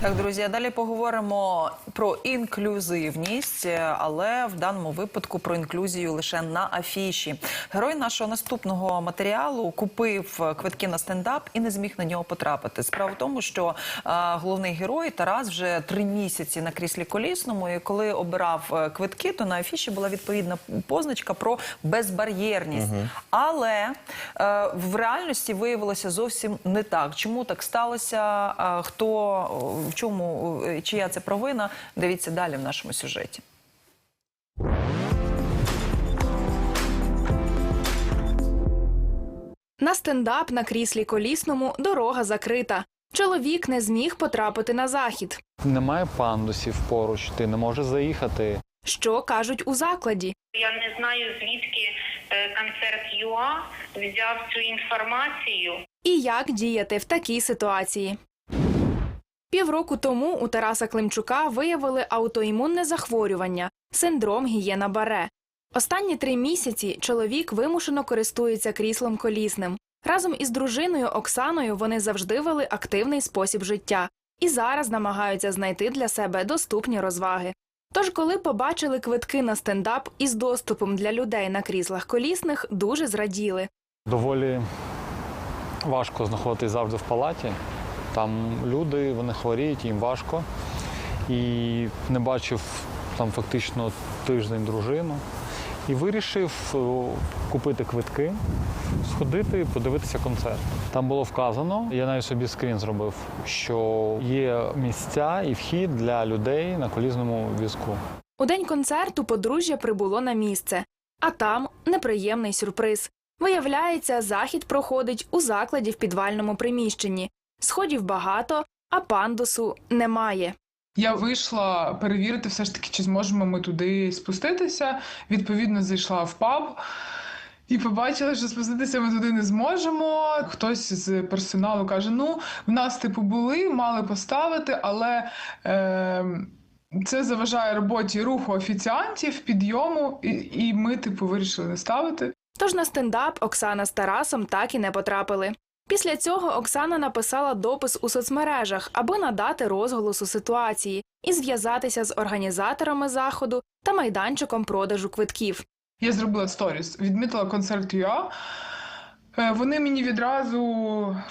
Так, друзі, а далі поговоримо про інклюзивність, але в даному випадку про інклюзію лише на афіші. Герой нашого наступного матеріалу купив квитки на стендап і не зміг на нього потрапити. Справа в тому, що е, головний герой Тарас вже три місяці на кріслі колісному. І коли обирав е, квитки, то на афіші була відповідна позначка про безбар'єрність. Але е, в реальності виявилося зовсім не так. Чому так сталося? Е, Хто в чому е, чия це провина? Дивіться далі в нашому сюжеті. На стендап на кріслі колісному дорога закрита. Чоловік не зміг потрапити на захід. Немає пандусів поруч, ти не можеш заїхати. Що кажуть у закладі? Я не знаю, звідки е, концерт ЮА взяв цю інформацію. І як діяти в такій ситуації? Півроку тому у Тараса Климчука виявили аутоімунне захворювання синдром гієна Баре. Останні три місяці чоловік вимушено користується кріслом колісним. Разом із дружиною Оксаною вони завжди вели активний спосіб життя і зараз намагаються знайти для себе доступні розваги. Тож, коли побачили квитки на стендап із доступом для людей на кріслах колісних, дуже зраділи. Доволі важко знаходитись завжди в палаті. Там люди, вони хворіють, їм важко. І не бачив там фактично тиждень дружину. І вирішив купити квитки, сходити, подивитися концерт. Там було вказано, я навіть собі скрін зробив, що є місця і вхід для людей на колізному візку. У день концерту подружжя прибуло на місце, а там неприємний сюрприз. Виявляється, захід проходить у закладі в підвальному приміщенні. Сходів багато, а пандусу немає. Я вийшла перевірити все ж таки, чи зможемо ми туди спуститися. Відповідно, зайшла в паб і побачила, що спуститися ми туди не зможемо. Хтось з персоналу каже: ну, в нас типу були, мали поставити, але. Е- це заважає роботі руху офіціантів, підйому, і, і ми, типу, вирішили не ставити. Тож на стендап Оксана з Тарасом так і не потрапили. Після цього Оксана написала допис у соцмережах, аби надати розголосу ситуації і зв'язатися з організаторами заходу та майданчиком продажу квитків. Я зробила сторіс, відмітила концерт ЮА. Е, Вони мені відразу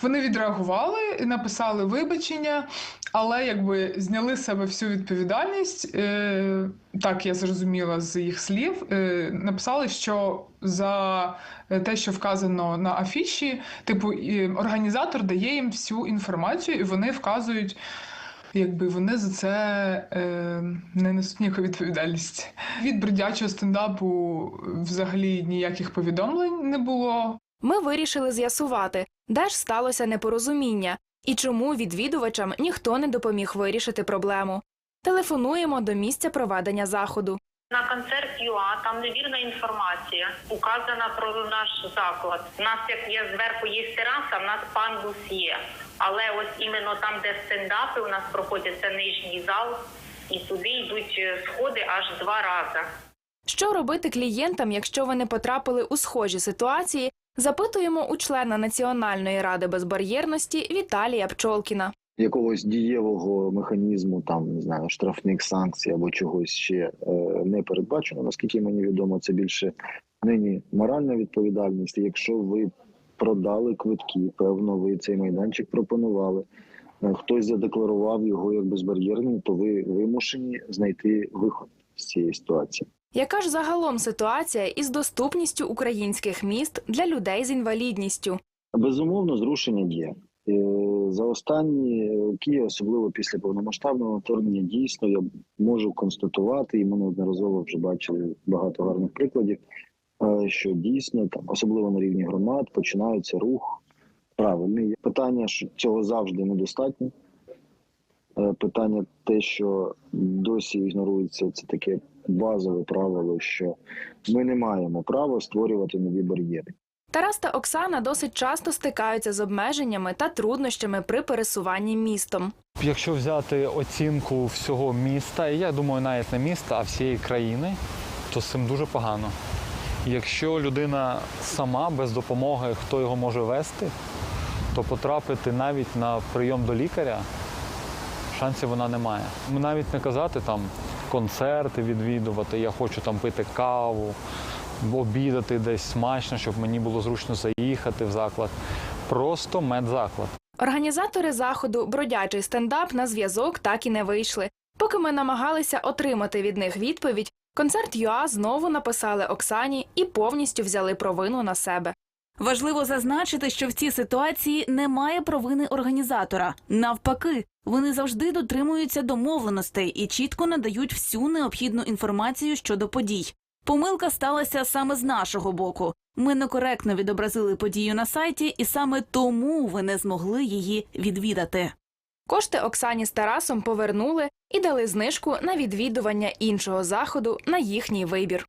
вони відреагували написали вибачення, але якби зняли з себе всю відповідальність. Е, Так я зрозуміла з їх слів. Е, Написали, що за те, що вказано на афіші, типу, організатор дає їм всю інформацію, і вони вказують. Якби вони за це е, не несуть ніяку відповідальність. Від бродячого стендапу взагалі ніяких повідомлень не було. Ми вирішили з'ясувати, де ж сталося непорозуміння і чому відвідувачам ніхто не допоміг вирішити проблему. Телефонуємо до місця проведення заходу. На концерт ЮА там невірна інформація указана про наш заклад. У нас як є зверху є тераса, в нас пандус є. Але ось іменно там, де стендапи у нас проходять, це нижній зал, і туди йдуть е, сходи аж два рази. Що робити клієнтам, якщо вони потрапили у схожі ситуації, запитуємо у члена Національної ради безбар'єрності Віталія Пчолкіна. якогось дієвого механізму, там не знаю, штрафних санкцій або чогось ще е, не передбачено. Наскільки мені відомо, це більше нині моральна відповідальність. Якщо ви продали квитки, певно, ви цей майданчик пропонували. е, Хтось задекларував його як безбар'єрним, то ви вимушені знайти виход з цієї ситуації. Яка ж загалом ситуація із доступністю українських міст для людей з інвалідністю? Безумовно, зрушення є. Е, За останні роки, особливо після повномасштабного вторгнення, дійсно я можу констатувати, і ми неодноразово вже бачили багато гарних прикладів, е, що дійсно там, особливо на рівні громад, починається рух правильний. Питання, що цього завжди недостатньо. Е, Питання те, що досі ігнорується, це таке базове правило, що ми не маємо права створювати нові бар'єри. Тарас та Оксана досить часто стикаються з обмеженнями та труднощами при пересуванні містом. Якщо взяти оцінку всього міста, і я думаю, навіть не міста, а всієї країни, то з цим дуже погано. Якщо людина сама без допомоги, хто його може вести, то потрапити навіть на прийом до лікаря, шансів вона не має. Навіть не казати там концерти відвідувати, я хочу там пити каву, обідати десь смачно, щоб мені було зручно заїхати в заклад. Просто медзаклад. Організатори заходу бродячий стендап на зв'язок так і не вийшли. Поки ми намагалися отримати від них відповідь, концерт ЮА знову написали Оксані і повністю взяли провину на себе. Важливо зазначити, що в цій ситуації немає провини організатора. Навпаки, вони завжди дотримуються домовленостей і чітко надають всю необхідну інформацію щодо подій. Помилка сталася саме з нашого боку. Ми некоректно відобразили подію на сайті, і саме тому ви не змогли її відвідати. Кошти Оксані з Тарасом повернули і дали знижку на відвідування іншого заходу на їхній вибір.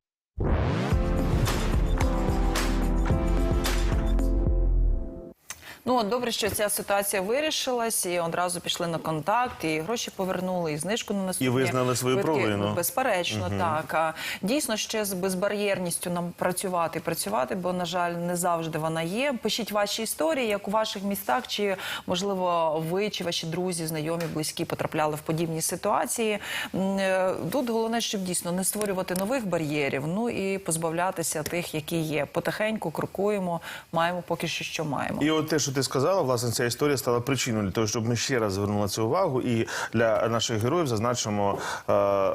Ну от добре, що ця ситуація вирішилась, і одразу пішли на контакт, і гроші повернули, і знижку на наступні І визнали свою провину. Безперечно, так. А дійсно ще з безбар'єрністю нам працювати, працювати, бо на жаль, не завжди вона є. Пишіть ваші історії, як у ваших містах, чи можливо ви чи ваші друзі, знайомі, близькі потрапляли в подібні ситуації. Е, Тут головне, щоб дійсно не створювати нових бар'єрів, ну і позбавлятися тих, які є. Потихеньку крокуємо, маємо поки що, що маємо. І от те, що ти сказала, власне, ця історія стала причиною для того, щоб ми ще раз звернули цю увагу. І для наших героїв зазначимо, е,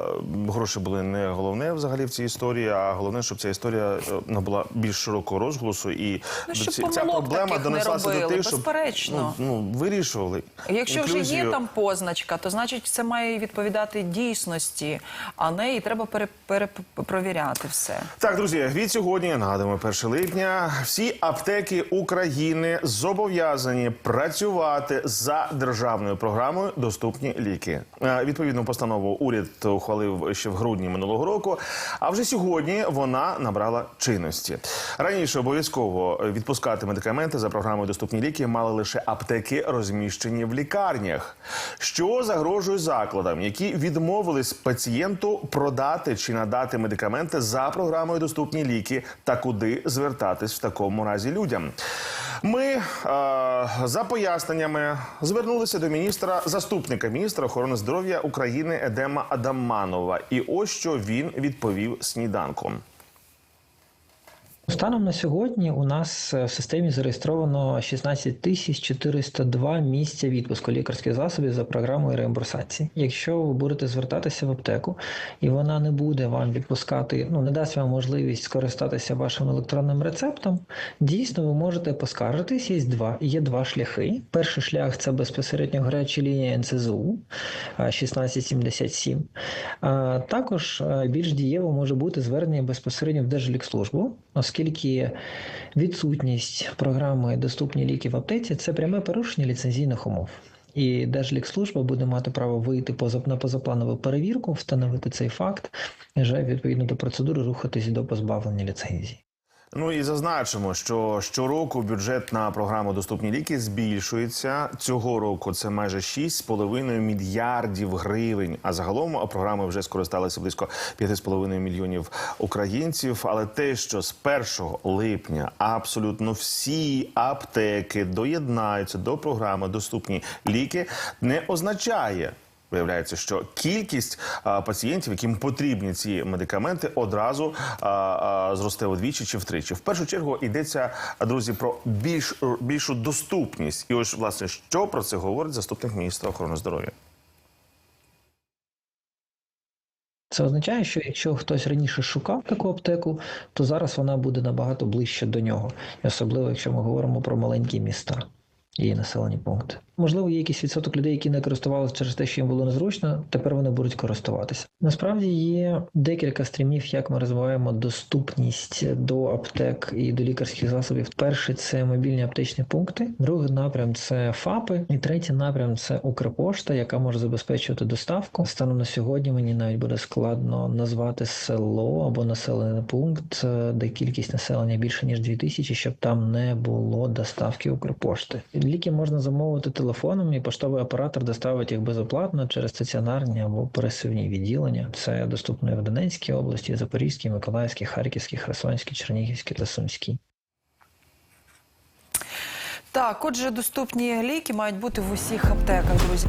гроші були не головне взагалі в цій історії, а головне, щоб ця історія е, набула більш широкого розголосу. І Ну, щоб ці- ця проблема донеслася до тих, щоб безперечно. ну, ну, вирішували. Якщо вже є там позначка, то значить це має відповідати дійсності, а не і треба пере, перепровіряти все. Так, друзі, від сьогодні нагадуємо 1 липня. Всі аптеки України зобов'язані працювати за державною програмою Доступні ліки. Е, Відповідну постанову уряд ухвалив ще в грудні минулого року. А вже сьогодні вона набрала чинності. Раніше обов'язково відпускати медикаменти за програмою Доступні ліки мали лише аптеки, розміщені в лікарнях. Що загрожує закладам, які відмовились пацієнту продати чи надати медикаменти за програмою Доступні ліки та куди звертатись в такому разі людям. Ми е, за поясненнями звернулися до міністра, заступника міністра охорони здоров'я України Едема Адаманова. І ось що він відповів сніданком. Станом на сьогодні у нас е, в системі зареєстровано 16 тисяч 402 місця відпуску лікарських засобів за програмою реімбурсації. Якщо ви будете звертатися в аптеку і вона не буде вам відпускати, ну не дасть вам можливість скористатися вашим електронним рецептом, дійсно ви можете поскаржитись. Є два є два шляхи. Перший шлях це безпосередньо гаряча лінія НСЗУ е, 1677. А також е, більш дієво може бути звернення безпосередньо в Держлікслужбу, оскільки відсутність програми доступні ліки в аптеці це пряме порушення ліцензійних умов. І Держлікслужба буде мати право вийти на позапланову перевірку, встановити цей факт, вже відповідно до процедури рухатись до позбавлення ліцензії. Ну і зазначимо, що щороку бюджет на програму Доступні ліки збільшується. Цього року це майже 6,5 мільярдів гривень. А загалом програми вже скористалися близько 5,5 мільйонів українців. Але те, що з 1 липня абсолютно всі аптеки доєднаються до програми Доступні ліки, не означає. Виявляється, що кількість а, пацієнтів, яким потрібні ці медикаменти, одразу а, а, зросте вдвічі чи втричі. В першу чергу йдеться, друзі, про більш більшу доступність. І ось власне що про це говорить заступник міністра охорони здоров'я. Це означає, що якщо хтось раніше шукав таку аптеку, то зараз вона буде набагато ближче до нього, особливо якщо ми говоримо про маленькі міста і населені пункти. Можливо, є якийсь відсоток людей, які не користувалися через те, що їм було незручно. Тепер вони будуть користуватися. Насправді є декілька стрімів, як ми розвиваємо доступність до аптек і до лікарських засобів. Перший це мобільні аптечні пункти, другий напрям це ФАПи, і третій напрям це Укрпошта, яка може забезпечувати доставку. Станом на сьогодні мені навіть буде складно назвати село або населений пункт, е, де кількість населення більше ніж 2000, щоб там не було доставки Укрпошти. Ліки можна замовити телефоном, і поштовий оператор доставить їх безоплатно через стаціонарні або пересувні відділення. Це доступно і в Донецькій області, Запорізькій, Миколаївській, Харківській, Херсонській, Чернігівській та Сумській. Так, отже, доступні ліки мають бути в усіх аптеках, друзі.